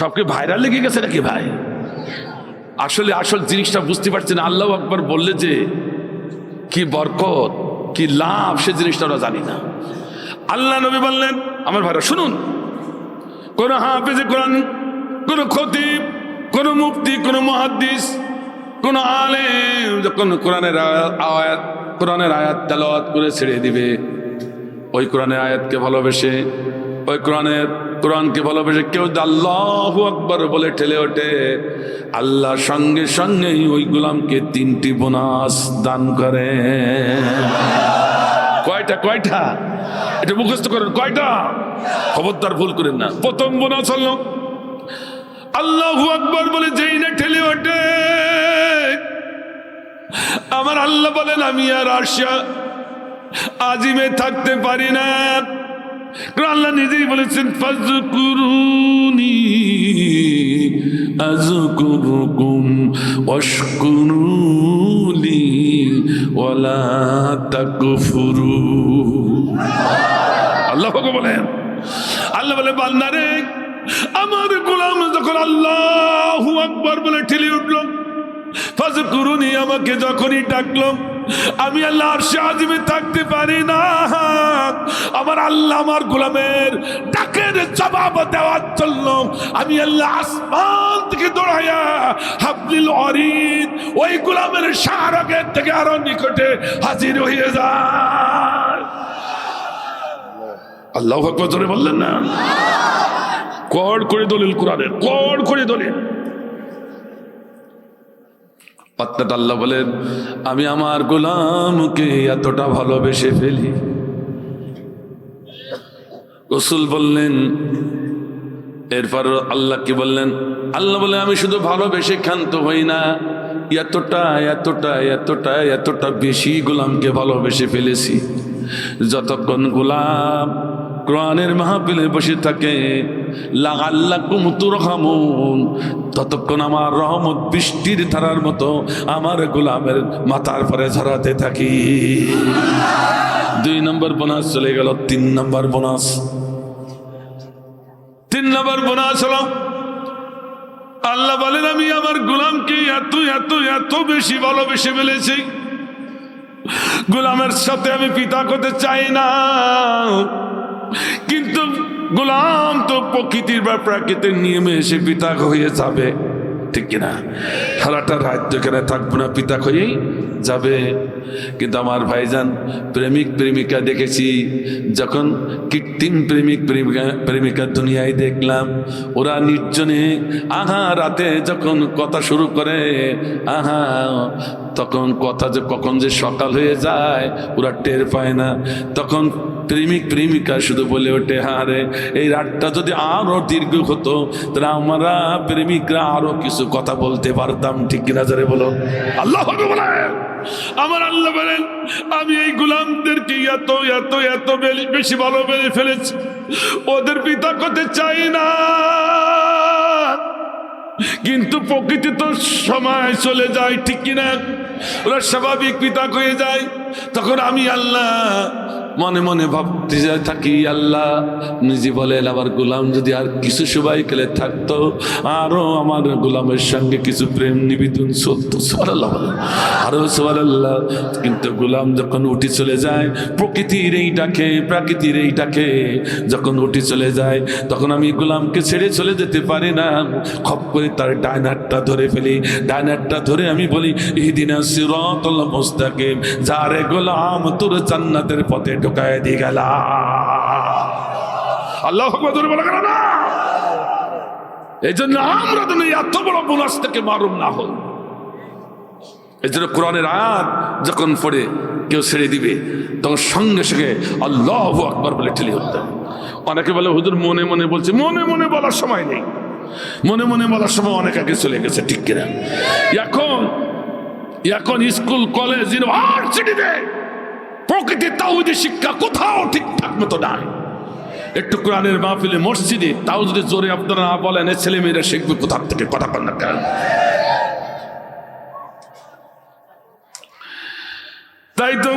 সবকে ভাইরাল লেগে গেছে নাকি ভাই? আসলে আসল জিনিসটা বুঝতে পারছেন, আল্লাহ আকবর বললে যে, কি বরকত, কি লাভ সে জিনিসটা ওরা জানি না। আল্লাহ নবী বললেন, আমার ভাইরা শুনুন, কোন হাফেজে কোরআন, কোন খতিব, কোন মুফতি, কোন মুহাদ্দিস, কোন আলেম যখন কোরআনের আয়া- আয়াত, কোরআনের আয়াত তেলাওয়াত করে ছেড়ে দিবে, ওই কোরআনের আয়াতকে ভালোবেসে ওই কোরআনের কোরআনকে ভালোবেসে কেউ আল্লাহ আকবর বলে ঠেলে ওঠে, আল্লাহ সঙ্গে সঙ্গেই ওই গোলামকে তিনটি বোনাস দান করে। কয়টা কয়টা? এটা মুখস্থ করেন, কয়টা? খবরদার ভুল করেন না। প্রথম বোনাস হলো, আল্লাহ আকবর বলে যেই না ঠেলে ওঠে। আমার আল্লাহ বলেন, আমি আর আশা আজিমে থাকতে পারি না। আল্লাহ নিজেই বলেছেন ফাজকুরুনি আজকুরুকুম ওয়াশকুরুলি ওয়ালা তাকফুরু। আল্লাহ বলেন, আল্লাহ বলে বান্দারে আমার গোলাম যখন আল্লাহ আকবর বলে ঠেলে উঠল ফাজকুরুনি আমাকে যখনই ডাকলো আমি আল্লাহ আজিমে থাকতে পারি না। আমার আল্লাহ আমার গোলামের ডাকের জবাব দেওয়ার জন্য আমি আল্লাহ আসমান থেকে দৌড়াইয়া হাবলিল অরিদ ওই গোলামের শাহরগের থেকে আরও নিকটে হাজির হয়ে যায়। আল্লাহ জোরে বললেন না। কড় করে দলিল কোরআনের কড় করে দলিল। অর্থাৎ আল্লাহ বলেন, আমি আমার গোলামকে এতটা ভালোবেসে ফেলি। রসুল বললেন, এরপর আল্লাহ কি বললেন? আল্লাহ বলে আমি শুধু ভালোবেসে ক্ষান্ত হই না, এতটা এতটা এতটা এতটা বেশি গোলামকে ভালোবেসে ফেলেছি। যতক্ষণ গোলাম কোরআনের মাহফিলে বসে থাকে ততক্ষণ আমার রহমত বৃষ্টির ধারার মতো আমার গোলামের মাথার পরে ঝরাতে থাকি। দুই নম্বর বোনাস চলে গেল, তিন নম্বর বোনাস। তিন নম্বর বোনাস হলো, আল্লাহ বলেন, আমি আমার গোলামকে এত এত এত বেশি ভালোবেসে ফেলেছি। গোলামের সাথে আমি পিতা করতে চাই না। কিন্তু গোলাম তো প্রকৃতির বা প্রাকৃতিক নিয়মে এসে পিতা হয়ে যাবে। ঠিক কিনা? সারাটা রাজ্য এখানে থাকব না, পিতা হয়েই যাবে। কিন্তু আমার ভাইজান, প্রেমিক প্রেমিকা দেখেছি, যখন কৃত্রিম প্রেমিক প্রেমিকা প্রেমিকা দুনিয়ায় দেখলাম, ওরা নির্জনে, আহা, রাতে যখন কথা শুরু করে, আহা, তখন কথা যে কখন যে সকাল হয়ে যায়, ওরা টের পায় না। তখন প্রেমিক প্রেমিকা শুধু বলে ওঠে হারে এই রাতটা যদি আরও দীর্ঘ হতো, তাহলে আমরা প্রেমিকরা আরও কিছু কথা বলতে পারতাম। ঠিক কিনা যারে বলো। আল্লাহ আমার আল্লাহ বলেন, আমি এই গুলামদেরকে এত এত এত বেশি ভালো বেড়ে ফেলেছি। ওদের পিতা করতে চাই না। কিন্তু প্রকৃতি তো সময় চলে যায়, ঠিক কিনা? ওরা স্বাভাবিক পিতা হয়ে যায়। তখন আমি আল্লাহ মনে মনে ভাবতে থাকি, আল্লাহ, নিজে বলেন আমার গোলাম যদি আর কিছু সবাই খেলে থাকতো, আরও আমার গোলামের সঙ্গে কিছু প্রেম নিবেদন চলতো, সুবহানাল্লাহ বলেন। আরও সুবহানাল্লাহ কিন্তু গোলাম যখন উঠে চলে যায়, প্রকৃতির এই ডাকে প্রাকৃতির এই ডাকে যখন উঠে চলে যায়, তখন আমি গোলামকে ছেড়ে চলে যেতে পারি না খপ করে তার ডাইনারটা ধরে ফেলি ডাইনারটা ধরে আমি বলি ইদিনা সিরাতাল মুস্তাকিম, যারে গোলাম তোর জান্নাতের পথে ঢোকায় দিয়ে গেল। আল্লাহ বলা গেল না এই জন্য আমরা যেন এত বড় বোনাস থেকে মারুম না হই। এই জন্য কোরআনের আয়াত যখন পড়ে, কেউ ছেড়ে দিবে, তখন সঙ্গে সঙ্গে আল্লাহ আকবর বলে ঠেলে উঠতেন অনেকে বলে, হুজুর, মনে মনে বলছে, মনে মনে বলার সময় নেই। মনে মনে বলার সময় অনেক আগে চলে গেছে, ঠিক কিনা? এখন এখন স্কুল, কলেজ, ইউনিভার্সিটিতে প্রকৃতির তাওহিদের শিক্ষা কোথাও ঠিকঠাক মতো নাই। একটু কোরআনের মাহফিলে, মসজিদে তাও যদি জোরে আপনারা না বলেন, এ ছেলে মেয়েরা শিখবে কোথা থেকে কথা কন না কেন? তাই তো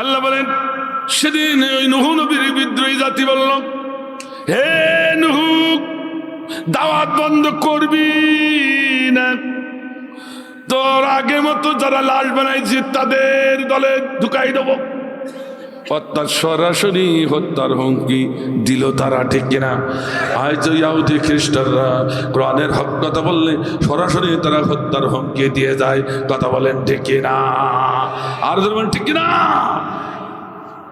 আল্লাহ বলেন, সেদিন ওই নুহু নবীর বিদ্রোহী জাতি বলল, হে নুহু, দাওয়াত বন্ধ করবি না। তোর আগে মতো যারা লাশ বানাইছে, তাদের দলে ঢুকাই দেবো। হত্যার সরাসরি হত্যার হুমকি দিল তারা, ঠিক কিনা? আজ ইয়াহুদি খ্রিস্টানরা কোরআনের হক কথা বললে সরাসরি তারা হত্যার হুমকি দিয়ে যায়। কথা বলেন, ঠিক কিনা? আর ধরবেন ঠিক কিনা?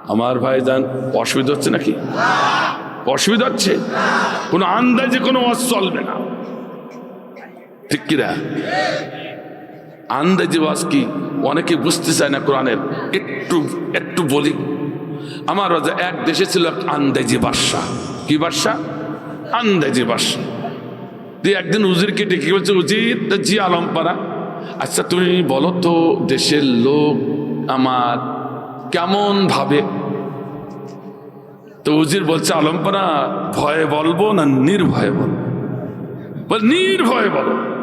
আমার ভাই যান অসুবিধা হচ্ছে নাকি? অসুবিধা হচ্ছে? কোনো আন্দাজে কোনো ওয়াজ চলবে না। ঠিক কিনা? আন্দাজি কি অনেকে বুঝতে চায় না কোরআনের। একটু একটু বলি। আমার রাজা এক দেশে ছিল এক আন্দাজি বাদশা কি বাদশা আন্দাজি বাদশা দিয়ে একদিন উজিরকে ডেকে বলছে, উজির জি আলমপাড়া আচ্ছা তুমি বলো তো, দেশের লোক আমার কেমন ভাবে? তো উজির বলছে আলমপাড়া ভয়ে বলব না নির্ভয়ে বলব? বল, নির্ভয়ে বলো।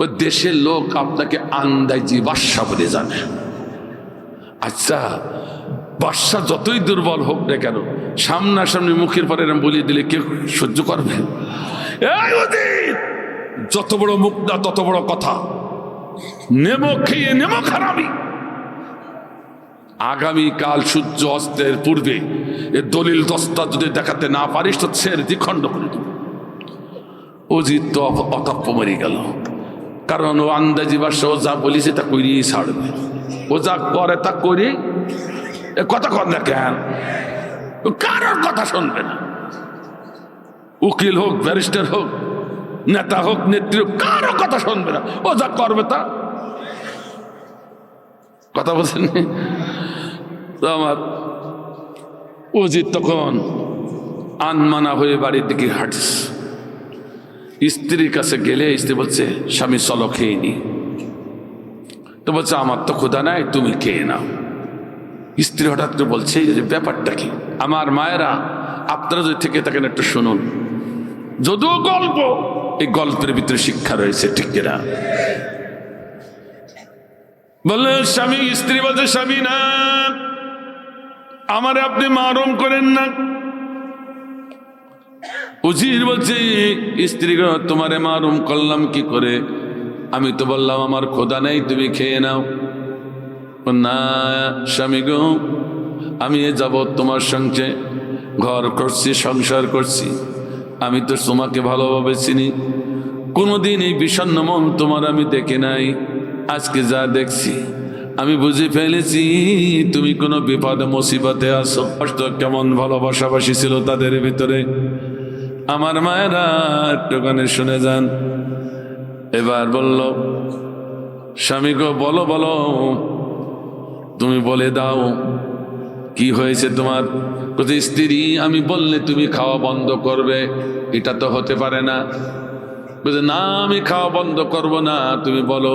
ও দেশের লোক আপনাকে আন্দাজি বাদশা বলে জানে। আচ্ছা বাদশা যতই দুর্বল হোক না কেন, সামনাসামনি মুখের পরে এরম বলিয়ে দিলে কেউ সহ্য করবে? যত বড় মুখ না তত বড় কথা। নেমো খেয়ে নেমো খারাপি। আগামী কাল সূর্য অস্তের পূর্বে এ দলিল দস্তা যদি দেখাতে না পারিস তো ছেড়ে দ্বিখণ্ড করে দেব। অজিত তো অতপ্প মরে গেল। কারণ ও আন্দাজি বাসা ও যা বলিছে, তা করিয়েই ছাড়বে। ও যা করে, তা করি কথা কর না কেন? কারোর কথা শুনবে না। উকিল হোক, ব্যারিস্টার হোক, নেতা হোক, নেত্রী হোক কারও কথা শুনবে না। ও যা করবে, তা। কথা বলছেন আমার অজিত তখন আনমানা হয়ে বাড়ির দিকে হাঁটছে। স্ত্রীর কাছে গেলে স্ত্রী বলছে, স্বামী, চলো খেয়ে নি। তো বলছে, আমার তো ক্ষুধা নাই, তুমি খেয়ে নাও। স্ত্রী হঠাৎ করে বলছে যে ব্যাপারটা কি? আমার মায়েরা, আপনারা যদি থেকে থাকেন একটু শুনুন। যদিও গল্প, এই গল্পের ভিতরে শিক্ষা রয়েছে, ঠিক কিনা? বললে, স্বামী, স্ত্রী বলছে, স্বামী, না, আমার আপনি মারম করেন না। উজির বলছে স্ত্রী তোমারে মারুম করলাম কি করে? আমি তো বললাম, আমার খোদা নেই, তুমি খেয়ে নাও। না, স্বামী গো, আমি যাব তোমার সঙ্গে ঘর করছি, সংসার করছি। আমি তো তোমাকে ভালোভাবে চিনি। কোনোদিন এই বিষণ্ণ মন তোমার আমি দেখে নাই। আজকে যা দেখছি, আমি বুঝে ফেলেছি, তুমি কোনো বিপদে, মুসিবতে আসো কষ্ট, কেমন ভালোবাসাবাসি ছিল তাদের ভিতরে। আমার মায়েরা একটুখানি শুনে যান। এবার বলল স্বামী গো বলো বলো তুমি বলে দাও কি হয়েছে তোমার? বলছে, স্ত্রী আমি বললে তুমি খাওয়া বন্ধ করবে এটা তো হতে পারে না। বলছে না আমি খাওয়া বন্ধ করব না তুমি বলো।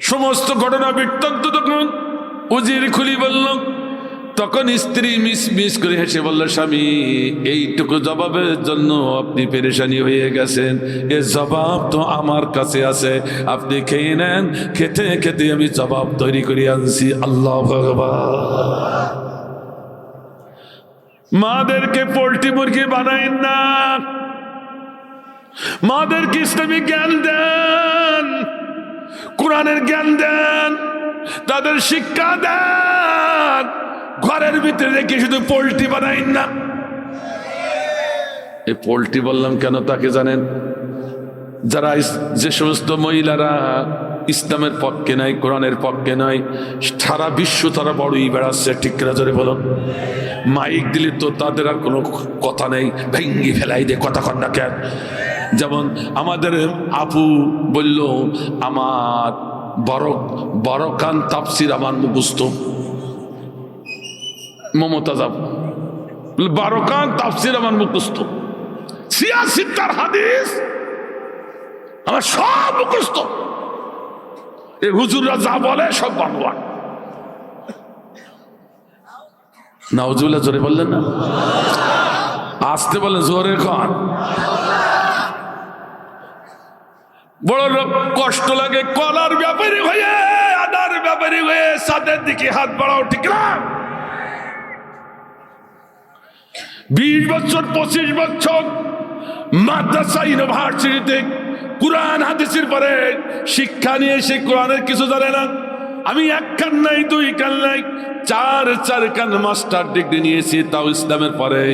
সমস্ত ঘটনা বৃত্তান্ত তখন উজির খুলি বলল তখন স্ত্রী মিস মিস করে হেসে বলল, স্বামী, এইটুকু জবাবের জন্য আপনি পেরেশানি হয়ে গেছেন। এ জবাব তো আমার কাছে আছে। আপনি খেয়ে নেন, খেতে খেতে আমি জবাব তৈরি করে আনছি। আল্লাহ ভগবান মাদেরকে পোল্ট্রি মুরগি বানাইন না। মাদেরকে ইসলামিক জ্ঞান দেন, কোরআনের জ্ঞান দেন, তাদের শিক্ষা দেন। ঘরের ভিতরে রেখে শুধু পোল্ট্রি বানাইন না। এই পোল্ট্রি বললাম কেন তাকে জানেন? যারা যে সমস্ত মহিলারা ইসলামের পক্ষে নাই কোরআনের পক্ষে নয়, সারা বিশ্ব তারা বড়ই বেড়াচ্ছে, ঠিক কিনা জোরে বলুন? মাইক দিলে তো তাদের আর কোনো কথা নেই, ভেঙ্গি ফেলাই দে কথা কন না কেন? যেমন আমাদের আপু বলল, আমার বড় বড় কান তাপসির আমার মুখস্থ। মমতাজ আপু বলল, বারো কান তাপসির আমার মুখস্থ। ছিয়াশি হাদিস আমার সব মুখস্থ। এই হুজুররা যা বলে সব বানোয়া নাউজুল্লাহ জোরে বললেন না? আসতে বলেন জোরে খান। বড় কষ্ট লাগে কলার ব্যাপারে হয়ে আদার ব্যাপারে হয়ে সাদের দিকে হাত বাড়াও ঠিক না? বিশ বছর, পঁচিশ বছর মাদ্রাসা, ইউনিভার্সিটিতে কোরআন, হাদিসের পরে শিক্ষা নিয়ে সে কোরআনের কিছু জানে না। আমি এক কান নাই, দুই কান নাই, চার চার কান মাস্টার ডিগ্রি নিয়েছি তাও ইসলামের পরে।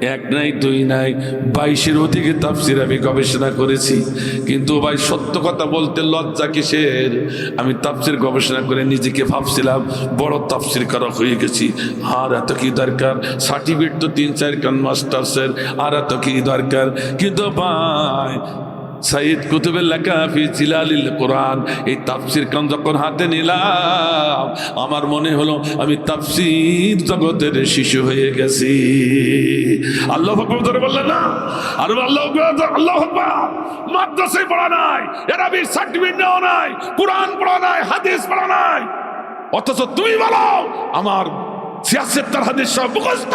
এক নাই, দুই নাই, বাইশের অধিকে তাফসির আমি গবেষণা করেছি। কিন্তু ভাই সত্য কথা বলতে লজ্জা কিসের? আমি তাফসির গবেষণা করে নিজেকে ভাবছিলাম, বড় তাফসির করা হয়ে গেছি। আর এত কি দরকার? সার্টিফিকেট তো তিন চার কান মাস্টার্সের, আর এত কি দরকার? কিন্তু ভাই সাইদ কুতুবের লেখা ফি জিলালিল কোরআন। এই তাফসির কান যখন হাতে নিলাম, আমার মনে হলো আমি তাফসির জগতের শিশু হয়ে গেছি। আল্লাহ ধরে বললেন, না, আর আল্লাহ আল্লাহ। মাদ্রাসায় পড়া নাই, এরাবির সার্টিফিকেট নেওয়া নাই, কোরআন পড়া নাই, হাদিস পড়া নাই। অথচ তুমি বলো, আমার সিয়াসেত্তার হাদিস সব মুখস্থ।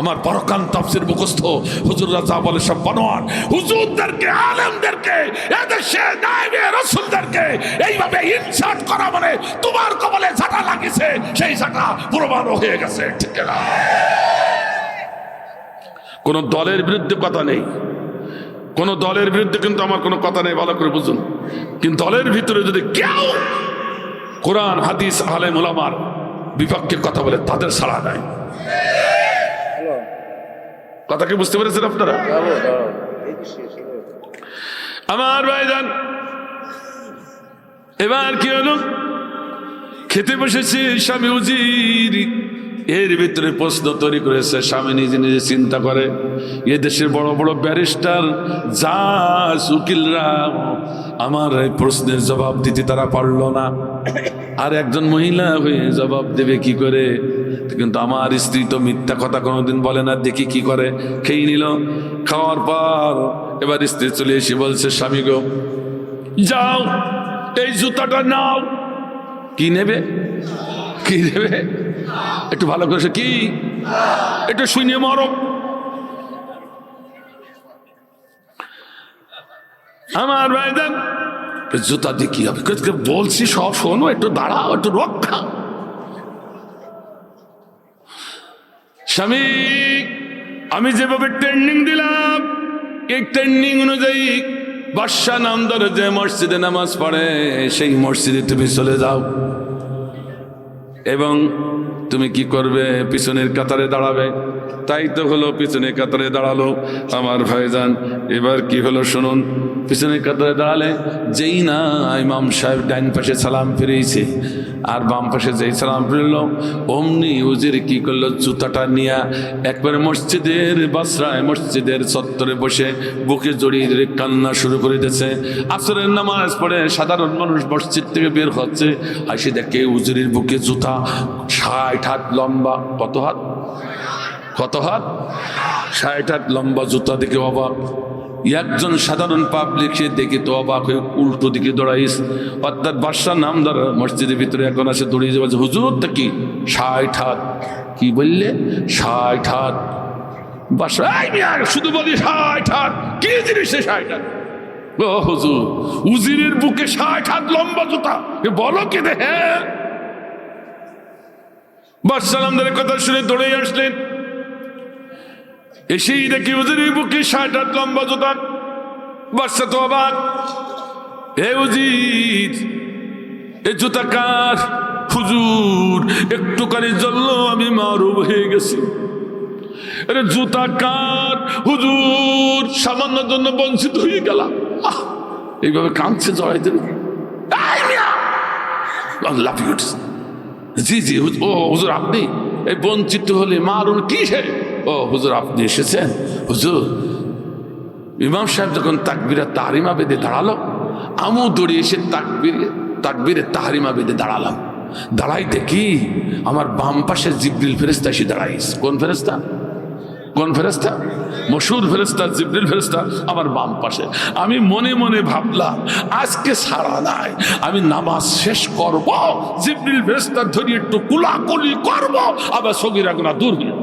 আমার বরকান তাফসির মুখস্থ। হুজুররা যা বলে সব বানোয়ার হুজুরদেরকে, আলেমদেরকে, এদেশে নাইবে রসুলদেরকে এইভাবে ইনসার্ট করা মানে তোমার কবলে ঝাঁটা লাগিছে, সেই ঝাঁটা প্রমাণ হয়ে গেছে, ঠিক না? কোন দলের বিরুদ্ধে কথা নেই। কোন দলের বিরুদ্ধে কিন্তু আমার কোনো কথা নেই, ভালো করে বুঝুন। কিন্তু দলের ভিতরে যদি কেউ কোরআন, হাদিস, আলেম ওলামার বিপক্ষে কথা বলে, তাদের সাড়া নাই। কথা কি বুঝতে পেরেছেন আপনারা? আমার ভাইজান, এবার কি হলো? খেতে বসেছে, স্বামী উজির। এর ভিতরে প্রশ্ন তৈরি করেছে, স্বামী নিজে নিজে চিন্তা করে, এ দেশের বড় বড় ব্যারিস্টার যা উকিলরা, আমার এই প্রশ্নের জবাব দিতে তারা পারল না। আর একজন মহিলা হয়ে জবাব দেবে কি করে? কিন্তু আমার স্ত্রী তো মিথ্যা কথা কোনোদিন বলে না, দেখি কি করে। খেয়ে নিল, খাওয়ার পর এবার স্ত্রী চলে এসে বলছে, স্বামী গো, যাও, এই জুতাটা নাও। কি নেবে? কি নেবে? একটু ভালো করে সে- কি? একটু শুনিয়ে মারো। আমার ভাইজান জুতা দিয়ে কি হবে? বলছি, সব শোনো, একটু দাঁড়াও, একটু রক্ষা। স্বামী আমি যেভাবে ট্রেন্ডিং দিলাম, এই ট্রেন্ডিং অনুযায়ী বাদশাহ নাম ধরে যে মসজিদে নামাজ পড়ে, সেই মসজিদে তুমি চলে যাও। এবং তুমি কি করবে? পিছনের কাতারে দাঁড়াবে। তাই তো হলো পিছনের কাতারে দাঁড়াল আমার ভাইজান। এবার কি হলো শুনুন। পিছনের কাতারে দাঁড়ালে যেই না ইমাম সাহেব ডাইন পাশে সালাম ফিরিয়েছে, আর বাম পাশে যেই সালাম ফিরল, অমনি উজির কি করল? জুতাটা নিয়ে একবারে মসজিদের বাসরায়, মসজিদের চত্বরে বসে বুকে জড়িয়ে কান্না শুরু করে দিয়েছে। আসরের নামাজ পড়ে সাধারণ মানুষ মসজিদ থেকে বের হচ্ছে। আসে দেখে উজুরির বুকে জুতা ষাট হাত লম্বা কত হাত? কত হাত? ষাট হাত লম্বা জুতা দেখে অবাক। একজন সাধারণ পাবলিক সে দেখে তো অবাক হয়ে উল্টো দিকে দৌড়াইস। অর্থাৎ বাদশাহ নাম ধরা মসজিদের ভিতরে এখন আসে দৌড়িয়ে যাবে। হুজুর তা কি? ষাট হাত। কি বললে? ষাট হাত। বাদশাহ "এই মিয়া, শুধু বলি ষাট হাত। কি জিনিস সে ষাট হাত? ও হুজুর উজিরের বুকে ষাট হাত লম্বা জুতা। বলো কে দে হ্যাঁ বাদশালামদের কথা শুনে দৌড়ে আসলেন। এসেই দেখি উজিরের বুকে ষাট হাত লম্বা জুতা। বাদশা তো অবাক। এ উজির, এ জুতা কার? হুজুর, একটুখানি জ্বললো, আমি মারুব হয়ে গেছি। আরে জুতা কার? হুজুর, সামান্য জন্য বঞ্চিত হয়ে গেলাম। এইভাবে কাঁদছে জড়াই দিল লাভ ইউ জি জি ও, হুজুর আপনি এই বঞ্চিত হলে মারুন কি সে ও, হুজুর আপনি এসেছেন। হুজুর, ইমাম সাহেব যখন তাকবিরা তাহারিমা বেঁধে দাঁড়াল আমিও দৌড়ে এসে তাকবির, তাকবিরে তাহারিমা বেঁধে দাঁড়ালাম দাঁড়াইতে কি? আমার বাম পাশে জিব্রিল ফেরেস্তা এসে দাঁড়াইস কোন ফেরেস্তা কোন ফেরেস্তা মসুর ফেরেস্তা জিব্রিল ফেরেস্তা আমার বাম পাশে। আমি মনে মনে ভাবলাম, আজকে সারা নাই, আমি নামাজ শেষ করব, জিব্রিল ফেরেস্তা ধরিয়ে একটু কুলাকুলি করব, আবার সগিরা গুণা দূর হয়ে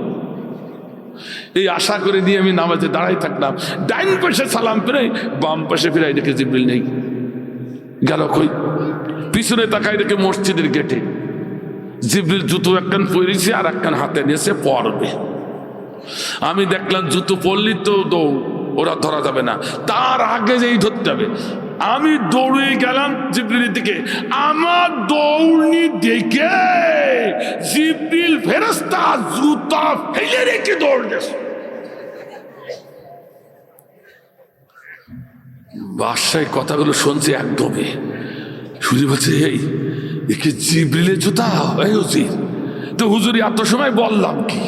এই আশা করে দিয়ে আমি নামাজে দাঁড়াই থাকলাম। ডাইন পাশে সালাম ফিরে বাম পাশে ফিরাই দেখে জিব্রিল নেই। গেল কই? পিছনে তাকাই দেখে মসজিদের গেটে। জিব্রিল জুতো একখান পরেছে আর একখান হাতে নিয়েছে, পরবে। আমি দেখলাম জুতো পরলি তো দৌড়, ওরা ধরা যাবে না। তার আগে যেই ধরতে হবে। আমি দৌড়ে গেলাম জিব্রিলের দিকে। আমার দৌড়নি দেখে জিব্রিল ফেরস্তা জুতা ফেলে রেখে দৌড় গেছে এই কথাগুলো শুনছে একদমই। শুনে বলছে, এই একে জিব্রিলের জুতা? এই হুজুর, তো হুজুরি এত সময় বললাম কি?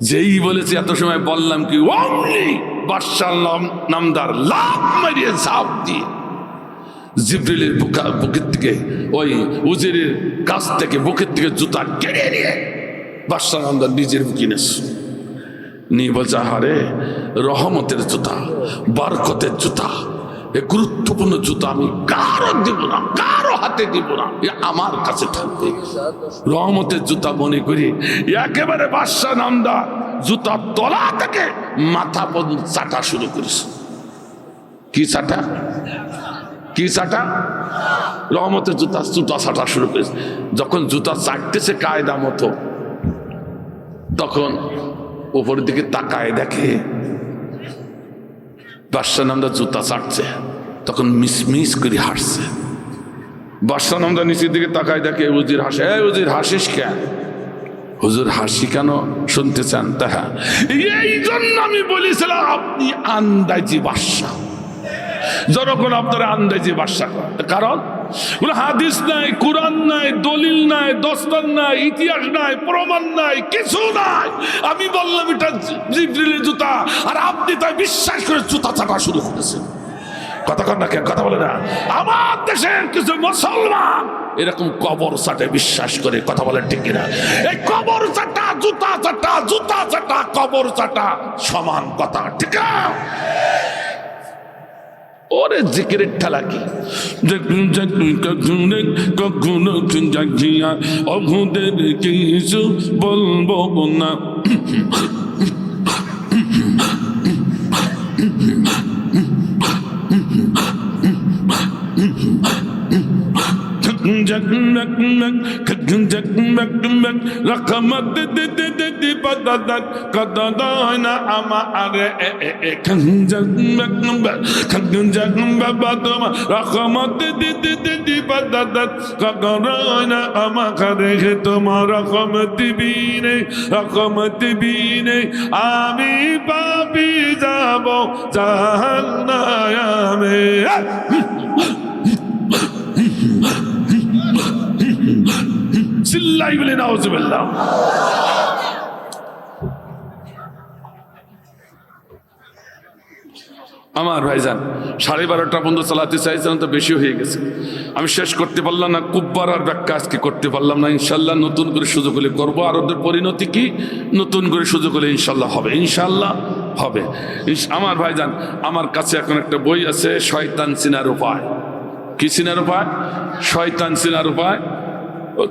যেই বলেছে, এত সময় বললাম কি অমনি বাদশাহ নাম, নামদার লাভ মারিয়ে ঝাঁপ দিয়ে। জিব্রিলের বুকা বুকের থেকে ওই উজিরের কাছ থেকে বুকের থেকে জুতা কেড়ে নিয়ে বাদশাহ নামদার নিজের বুকে নেছে নিয়ে বলছে, আহারে, রহমতের জুতা, বারকতের জুতা, এ গুরুত্বপূর্ণ জুতা আমি কারও দিব না, কারও হাতে দিব না। আমার কাছে থাকবে। রহমতের জুতা মনে করি, একেবারে বাদশাহ নামদা, জুতা তলা থেকে মাথা পর্যন্ত চাটা শুরু করেছে। কি চাটা? কি চাটা? রহমতের জুতা জুতা চাটা শুরু করেছে। যখন জুতা চাটতেছে কায়দা মতো, তখন উপরের দিকে তাকায় দেখে, বাদশাহ নামদা জুতা চাটছে, তখন মিস মিস করে হাসছে। বাদশাহ নামদা নিচের দিকে তাকায় দেখে উজির হাসে। এই উজির হাসিস কেন? হুজুর হাসি কেন শুনতে চান? তাহা। এই জন্য আমি বলেছিলাম, আপনি আন্দাজি বাদশাহ যখন আপনারা আন্দাজি বাদশা করেন। কারণ হাদিস নাই, কোরআন নাই, দলিল নাই, দস্তর নাই, ইতিহাস নাই, প্রমাণ নাই, কিছু নাই। আমি বললাম, এটা জিব্রিলের জুতা। আর আপনি তাই বিশ্বাস করে জুতা চাটা শুরু করেছেন। কর না কথা বলে না। আমার দেশের কিছু মুসলমান এরকম কবর চাটে বিশ্বাস করে কথা বলেন ঠিক কিনা? এই কবর চাটা জুতা চাটা জুতা চাটা কবর চাটা সমান কথা, ঠিক না? ওরে জিকিরের ঠেলা কি? কখনো জাগিয়া অভুদের কিছু বলব না রকমত কদনা আমার রকমত কদনা আমাকে তোমার রকম দিবি নে রকম দিবি নে আমি পাপি যাব জাহান্নামে। চিল্লাই বলে, নাউজুবিল্লাহ। আমার ভাইজান, সাড়ে বারোটা পর্যন্ত চালাতে চাইছিলাম তো বেশি হয়ে গেছে। আমি শেষ করতে পারলাম না, কুব্বার আর ব্যাখ্যা আজকে করতে পারলাম না। ইনশাল্লাহ নতুন করে সুযোগ হলে করব। আর ওদের পরিণতি কি? নতুন করে সুযোগ হলে ইনশাল্লাহ হবে। ইনশাল্লাহ হবে। আমার ভাইজান, আমার কাছে এখন একটা বই আছে, শয়তান সিনার উপায়। কি সিনার উপায়? শয়তান সিনার উপায়?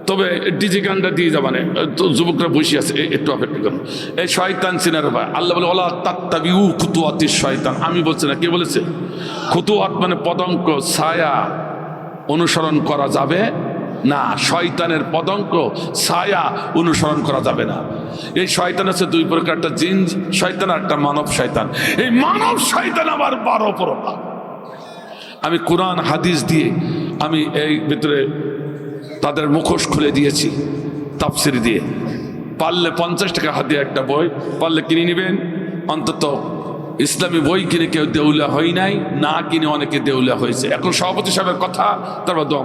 তবে ডিজি গানটা দিয়ে যাবানে তো যুবকরা বসে আছে একটু অপেক্ষা করুন এই শয়তান সিনার উপায় আল্লাহ বলে, ওলা তাত্তাবি উ খুতুয়াতির শয়তান। আমি বলছি না, কে বলেছে? খুতুয়াত মানে পদঙ্ক, ছায়া অনুসরণ করা যাবে না, শয়তানের পদঙ্ক, ছায়া অনুসরণ করা যাবে না। এই শয়তান আছে দুই প্রকার একটা জিন, শয়তান আর একটা মানব শয়তান। এই মানব শয়তান আবার বারো প্রকার আমি কোরআন, হাদিস দিয়ে আমি এই ভিতরে তাদের মুখোশ খুলে দিয়েছি, তাফসির দিয়ে। পারলে পঞ্চাশ টাকা হাতে একটা বই, পারলে কিনে নেবেন। অন্তত ইসলামী বই কিনে কেউ দেউলা হয় নাই, না কিনে অনেকে দেউলা হয়েছে। এখন সভাপতি সাহেবের কথা, তারপর দোয়া।